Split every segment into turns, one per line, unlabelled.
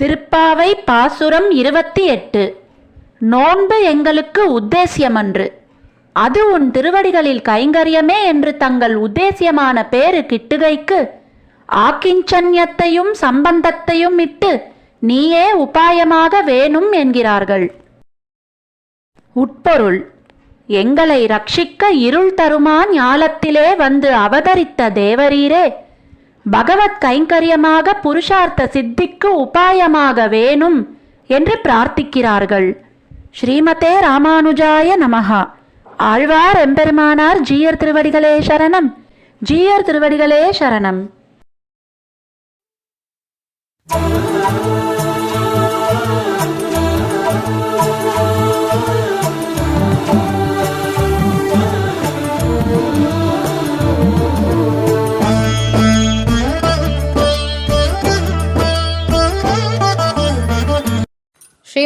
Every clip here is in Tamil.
திருப்பாவை பாசுரம் இருபத்தி எட்டு. நோன்பு எங்களுக்கு உத்தேசியமன்று. அது உன் திருவடிகளில் கைங்கரியமே என்று தங்கள் உத்தேசியமான பேரு கிட்டுகைக்கு ஆக்கிஞ்சன்யத்தையும் சம்பந்தத்தையும் இட்டு நீயே உபாயமாக வேணும் என்கிறார்கள். உட்பொருள் எங்களை ரட்சிக்க இருள் தருமா ஞாலத்திலே வந்து அவதரித்த தேவரீரே. பகவத் கைங்கரியமாக புருஷார்த்த சித்திக்கு உபாயமாக வேணும் என்று பிரார்த்திக்கிறார்கள். ஸ்ரீமதே ராமானுஜாய நமஹா. ஆழ்வார் எம்பெருமானார் ஜீயர் திருவடிகளே சரணம். ஜீயர் திருவடிகளே சரணம்.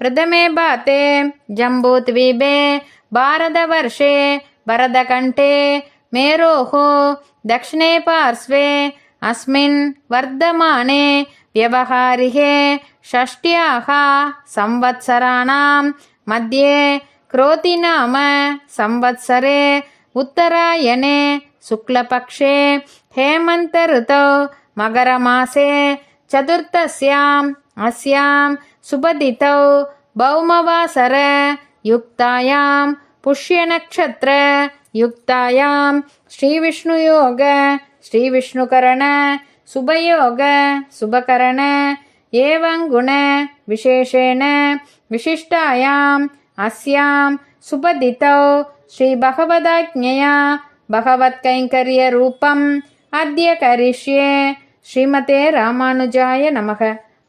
प्रथमे बाते जम्बूद्वीपे भारतवर्षे भरतकण्ठे मेरोः दक्षिणे पार्श्वे अस्मिन् वर्धमाने व्यवहारिहे षष्ट्याः संवत्सराणां मध्ये क्रोतिनाम संवत्सरे उत्तरायणे शुक्लपक्षे हेमन्तऋतौ मकरमासे चतुर्थस्याम् अस्यां सुपतितौ भौमवासर युक्तायां पुष्यनक्षत्र युक्तायां श्रीविष्णुयोग श्रीविष्णुकरण सुभयोग सुभकरण एवं गुण विशेषेण विशिष्टायाम् अस्यां सुपतितौ श्रीभगवदाज्ञया भगवत्कैङ्कर्यरूपम् अद्य करिष्ये श्रीमते रामानुजाय नमः